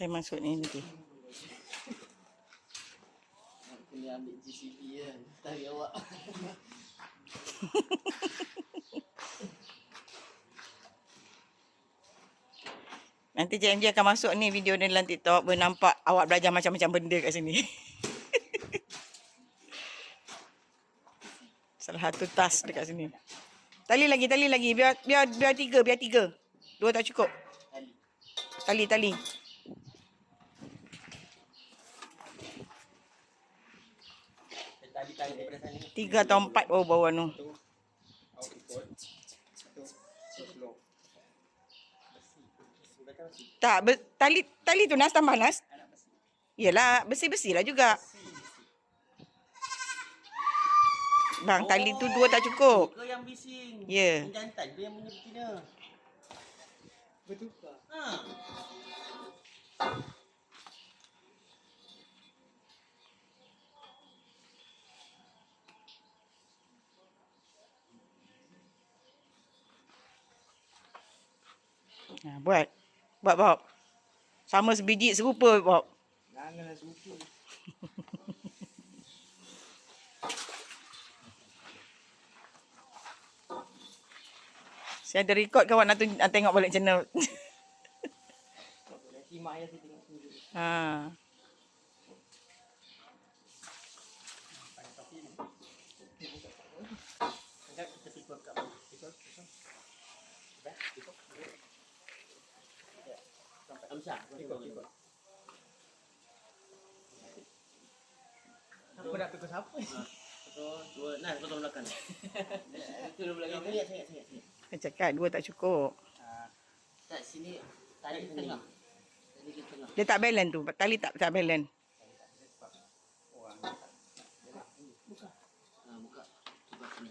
Saya masuk ni nanti. Kena ambil GCP kan. Tarik awak. Nanti Cik MJ akan masuk ni video ni dalam TikTok. Boleh nampak awak belajar macam-macam benda kat sini. Salah satu tas dekat sini. Tali lagi, tali lagi. Biar biar biar tiga, biar tiga. Dua tak cukup. Tali. Tali, tali. Tali tarik daripada sana. Tiga atau empat baru bawah tu. Tak, ber, tali tali tu Nas tambah Nas. Anak besi. Yelah, bersih-bersih lah juga. Bang, tali tu dua tak cukup. Ke yang bising. Ya. Yang jantan tu yang punya betina. Bertukar. Ha. Ha, buat. Buat, Bob. Sama sebiji serupa, Bob. Janganlah suku. Saya ada record ke nak, nak tengok balik channel. Nanti mak ayah saya tengok sendiri. ha. Kita pikul kat bawah. Pikul. Pikul. Dah, pikul. Ya. Sampai Amsa. Pikul, pikul. Apa nak pikul siapa? Satu, dua, nah, satu belakang. Itu dua belakang. Saya, saya, saya, cakap dua tak cukup. Tak, sini tarik tengah. Ke tengah. Dia tak balance tu. Tali tak tak balance. Ha, buka. Cuba sini.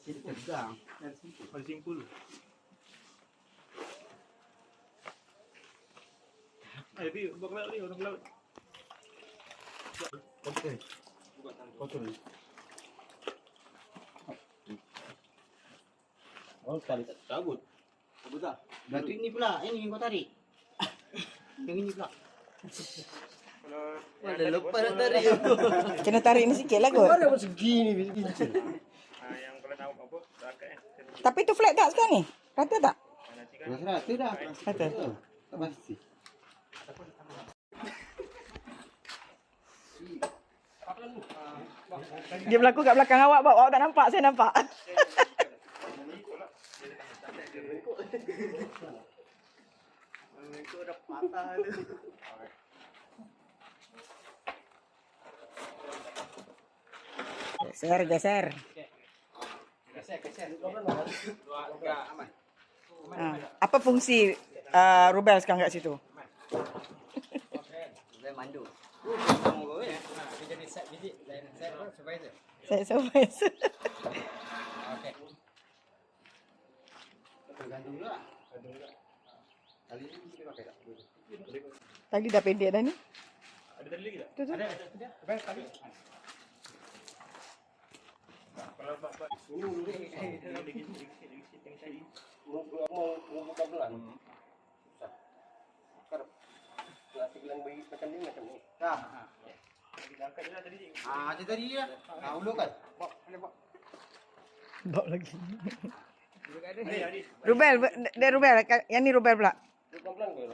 sini tegang. Paling simpul. Ah, tapi buat laut ni, orang laut. Okey. Kau turun. Oh, tali tak cabut. Cabut tak? Berarti ini pula, ini yang kau tarik. yang ini pula. Kalau Ada lepas dah tarik. Kena tarik ni sikit lah kot. Mana pun segini bincin. ah, yang kalau nak apa, tak akan eh. Tapi tu flat tak sekarang ni? Rata tak? Rata dah. Rata. Tak pasti. Dia berlaku kat belakang awak, Bob. Awak tak nampak, saya nampak. Geser, geser. Kasih, kasih. Dua tiga. Aman. Ha. Apa fungsi uh, rubel sekarang kat situ? Saya mandu. Ya? Dia jadi set visit dan set supervisor. Saya supervisor. Okey. Tergantung juga. Tali ini kita pakai tak? Tali dah pendek dah ni. ada tali lagi tak? Tu tu. Ada, ada. Baik, Kalau buat-buat. Ini dulu ni. Mau mau buka bulan. Susah. Kalau nasi bilang bagi macam ni macam ni. Dah. Kita angkat je lah tadi. Ah, macam tadi dia. Ah, ulurkan. Bawa, boleh bawa. Bawa lagi. Ni Adi. Rubel, dia Rubel. Yang ni Rubel pula. Bukan bulan ke?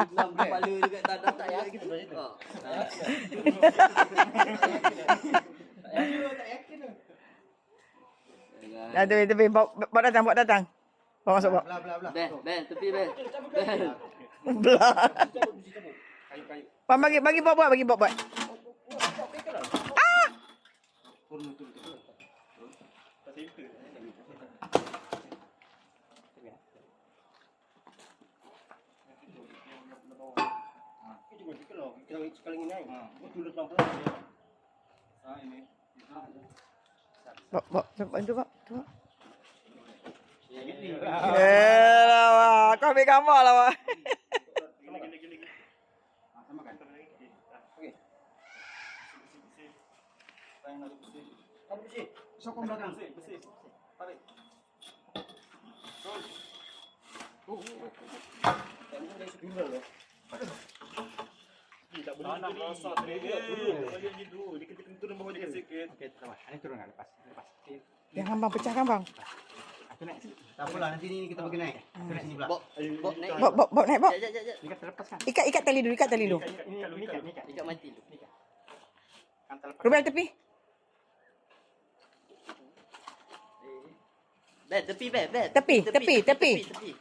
Enam kepala dekat tanah tak yakin. Ha. Dah tu, tepi. Bawa, bawa datang, bawa datang. Bawa masuk, bawa. Belah, belah, belah. Ben, Ben, tepi Ben. Ben. Belah. Wan bagi, bagi bawa, bawa, bagi simple. Itu pun kita loh. Kita sekali ini naik. Betul betul pelan. Ah, ini. Bawa, bawa. Bawa, bantu, bawa. Tu, bawa. Ini. Yelah, Wak. Kau ambil gambar lah, Wak. Gini, gini, gini. Ah, samakan. Okey. Saya nak bersih. Eh, tak boleh nak rasa dia. Tak gitu. Dia kena kena turun bawah dia sikit. Okey, terus. Ini turun dah lepas. Lepas. Okey. Jangan bang, pecahkan bang. Aku naik sini. Tak apalah, nanti ni kita bagi naik. Terus sini pula. Bok, bok naik. Bawa, bawa, bawa naik, bawa. Jap, jap, jap, jap. Ni kan. Ikat, ikat tali dulu, ikat tali dulu. Ini, ini, ini, ini. Ikat mati dulu. Kan terlepas. Rubel tepi. Ben, tepi Ben, Ben. Tepi, tepi, tepi. tepi.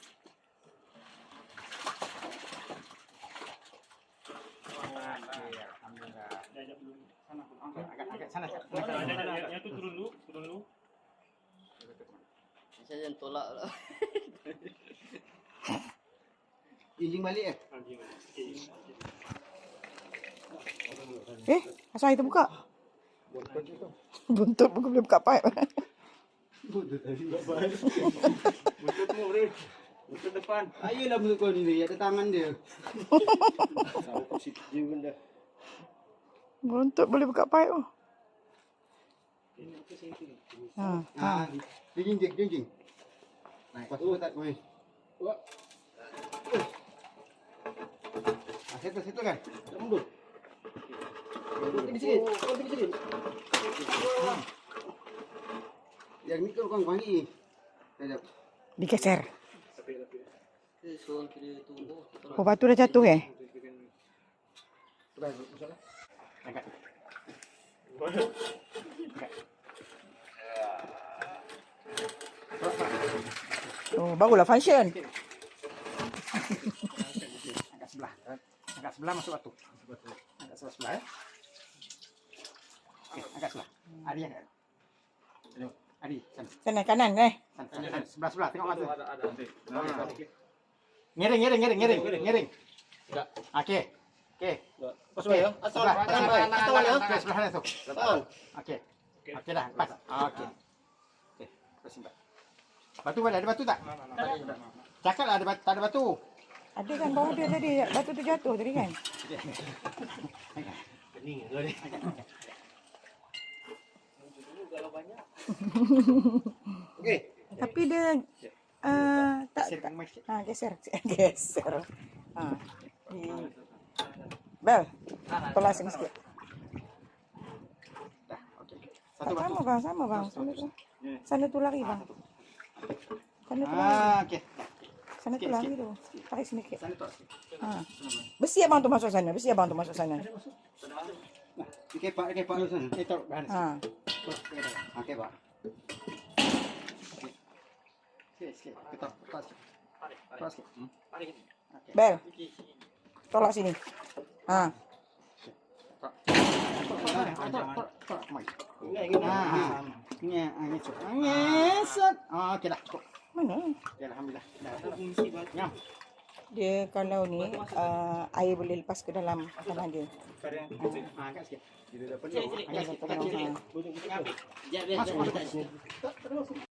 Alhamdulillah. Sana, angkat, agak, agak sana. sana. Yang, tu turun dulu, turun dulu. Saya jangan tolak lah. Injing balik eh. Okey. Eh, asal itu buka? Buntut bukan boleh buka pipe. Buntut mu, Rin. Buntut depan. Ayolah buntut kau ni, ada tangan dia. Sama. Buntut boleh buka pipe. Oh. Ha, ha. Ah, dia jinjing, jinjing. Naik. Lepas tu tak boleh. Wah, Ah, settle, settle kan? tak mundur. Yang ni kau kau wangi. Sekejap. Tunggu. Oh, batu dah jatuh eh? Angkat. Oh, barulah function. Angkat sebelah. Angkat sebelah masuk batu. Angkat sebelah sebelah eh. Okey, angkat sebelah. Adi angkat. Ayo, Adi, sana. Sana kanan eh. Sana, sana, sana. Sebelah sebelah tengok mata. Ada, ada. Ah. Ngiring, ngiring, ngiring, ngiring, ngiring. Okey. Okey. Pas ya. Asal Sebelah, tangan sebelah, tangan tangan ya. Okey, sebelah sana tu. Tangan. Okey. Okey dah, pas. Okey. Okey, terus simpan. Batu mana? Ada batu tak? Cakap lah ada batu, tak ada batu. Ada kan bawah dia tadi. Batu tu jatuh tadi kan? Kening tu ni. Okey. Tapi dia uh, tak, Geser tak ha, geser. geser. Ha. Bel, tolak sini sikit. Dah, okey. Batu. sama bang, sama bang. Sana tu, sana tu lari bang. Sana tu lari. Ah, okey. Sana tu lari tu. Tarik sini sikit. Sana tu. Ha. Besi abang tu masuk sana. Besi abang tu masuk sana. Nah, okey pak, okey pak lu sana. Eh, taruh bahan. Ha. Okey pak. Sikit, sikit. Kita pas sikit. Pas sikit. Hmm. Okey. Bel, tolak sini. Ha. Ingat ingat. Ah, ini ini cukup. Ngesot. Ah, okey dah. Cukup. Mana? Ya, alhamdulillah. Dah. Nyam. Dia kalau ni uh, air boleh lepas ke dalam tanah dia. Ah, angkat sikit. Dia dah penuh. Angkat sikit. Ha. Jap, Ben. Tak-